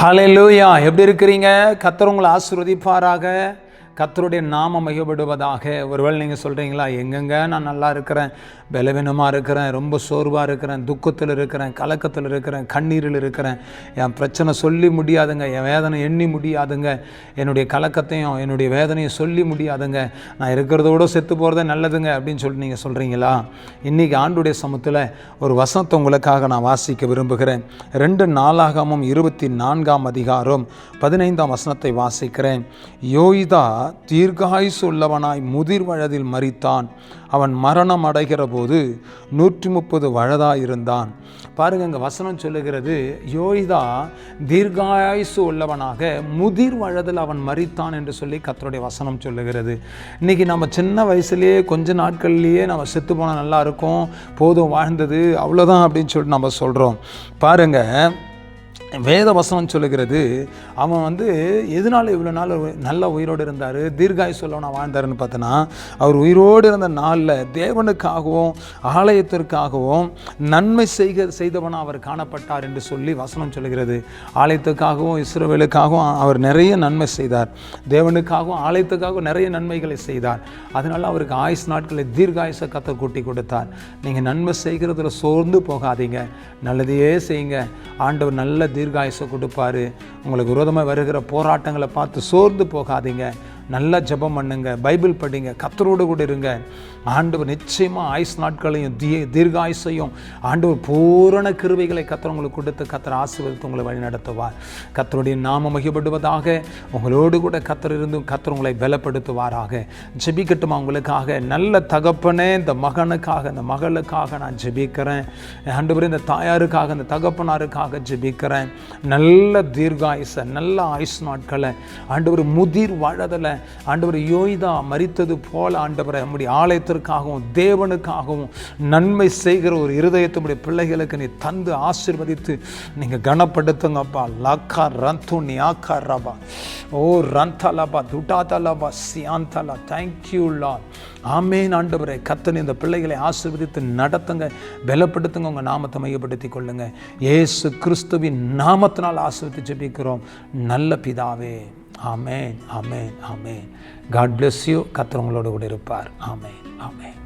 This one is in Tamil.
ஹலெலூயா எப்படி இருக்கிறீங்க? கத்தர் உங்களை ஆசீர்வதிப்பாராக. கத்தருடைய நாமம் மையப்படுவதாக ஒருவேளை நீங்கள் சொல்கிறீங்களா எங்கெங்க நான் நல்லா இருக்கிறேன் பலவீனமாக இருக்கிறேன் ரொம்ப சோர்வாக இருக்கிறேன் துக்கத்தில் இருக்கிறேன் கலக்கத்தில் இருக்கிறேன் கண்ணீரில் இருக்கிறேன். என் பிரச்சனை சொல்லி முடியாதுங்க என் வேதனை எண்ணி முடியாதுங்க. என்னுடைய கலக்கத்தையும் என்னுடைய வேதனையும் சொல்லி முடியாதுங்க. நான் இருக்கிறதோட செத்து போகிறதே நல்லதுங்க அப்படின்னு சொல்லிட்டு நீங்கள் சொல்கிறீங்களா இன்றைக்கி ஆண்டுடைய சமத்தில் ஒரு வசனத்தை உங்களுக்காக நான் வாசிக்க விரும்புகிறேன். ரெண்டு நாளாகமும் இருபத்தி நான்காம் அதிகாரம் பதினைந்தாம் வசனத்தை வாசிக்கிறேன். யோய்தா தீர்காயுசு உள்ளவனாய் முதிர் வயதில் மறித்தான் அவன் மரணம் அடைகிற போது நூற்றி முப்பது வயதாயிருந்தான். பாருங்க இங்கே வசனம் சொல்லுகிறது யோய்தா தீர்காயுசு உள்ளவனாக முதிர் வயதில் அவன் மறித்தான் என்று சொல்லி கத்தருடைய வசனம் சொல்லுகிறது. இன்னைக்கு நம்ம சின்ன வயசுலேயே கொஞ்ச நாட்கள்லேயே நம்ம செத்து போனால் நல்லா இருக்கும் போதும் வாழ்ந்தது அவ்வளோதான் அப்படின்னு சொல்லிட்டு நம்ம சொல்கிறோம் பாருங்க வேத வசனம் சொல்லுகிறது அவன் வந்து எதனால் இவ்வளோ நாள் நல்ல உயிரோடு இருந்தார் தீர்காய் சொல்லவனா வாழ்ந்தாருன்னு பார்த்தோன்னா அவர் உயிரோடு இருந்த நாளில் தேவனுக்காகவும் ஆலயத்திற்காகவும் நன்மை செய்க செய்தவனாக அவர் காணப்பட்டார் என்று சொல்லி வசனம் சொல்லுகிறது. ஆலயத்துக்காகவும் இஸ்ரோவேலுக்காகவும் அவர் நிறைய நன்மை செய்தார். தேவனுக்காகவும் ஆலயத்துக்காகவும் நிறைய நன்மைகளை செய்தார். அதனால் அவருக்கு ஆயுஸ் நாட்களை தீர்காயுச கத்தை கூட்டி கொடுத்தார். நீங்கள் நன்மை செய்கிறதுல சோர்ந்து போகாதீங்க. நல்லதையே செய்யுங்க. ஆண்டவர் நல்ல தீர்காயுசை கொடுப்பாரு. உங்களுக்கு விரோதமாக வருகிற போராட்டங்களை பார்த்து சோர்ந்து போகாதீங்க. நல்லா ஜெபம் பண்ணுங்க பைபிள் படிங்க கத்தரோடு கூட இருங்க. ஆண்டவர் நிச்சயமாக ஆயுஸ் நாட்களையும் தீ தீர்காயுசையும் ஆண்டவர் பூரண கிருவைகளை கத்தர் உங்களுக்கு கொடுத்து கத்தர் ஆசீர்வதித்து உங்களை வழி நடத்துவார் கத்தருடைய நாம மகிப்படுவதாக உங்களோடு கூட கத்தர் இருந்தும் கத்தர் உங்களை பலப்படுத்துவாராக. ஜெபிக்கட்டுமா உங்களுக்காக? நல்ல தகப்பனே இந்த மகனுக்காக இந்த மகளுக்காக நான் ஜெபிக்கிறேன். ஆண்டவர் இந்த தாயாருக்காக இந்த தகப்பனாருக்காக ஜெபிக்கிறேன். நல்ல தீர்காயுச நல்ல ஆயுஸ் நாட்களை ஆண்டவர் முதிர் வாழதலை ஆண்டவர் யோய்தா மறித்தது போல ஆண்டவரை நம்முடைய ஆலயத்திற்காகவும் தேவனுக்காகவும் நன்மை செய்கிற ஒரு இருதயத்தினுடைய பிள்ளைகளுக்கு நீ தந்து ஆசிர்வதித்து நீங்கள் கனப்படுத்துங்கப்பா லக்கா ரந்து நியாக்கா ரபா. ஓ ரந்தலபா துட்டாதலபா சியாந்தலா தேங்க்யூ லா. ஆமேன் ஆண்டவரை. கத்தனை இந்த பிள்ளைகளை ஆசிர்வதித்து நடத்துங்க பலப்படுத்துங்க உங்கள் நாமத்தை மையப்படுத்தி கொள்ளுங்க. ஏசு கிறிஸ்துவின் நாமத்தினால் ஆசீர்வதித்து ஜெபிக்கிறோம். நல்ல பிதாவே. ஆமேன் ஆமேன் ஆமேன். காட் பிளெஸ் யூ கத்திரவங்களோடு கூட இருப்பார். ஆமேன் ஆமேன்.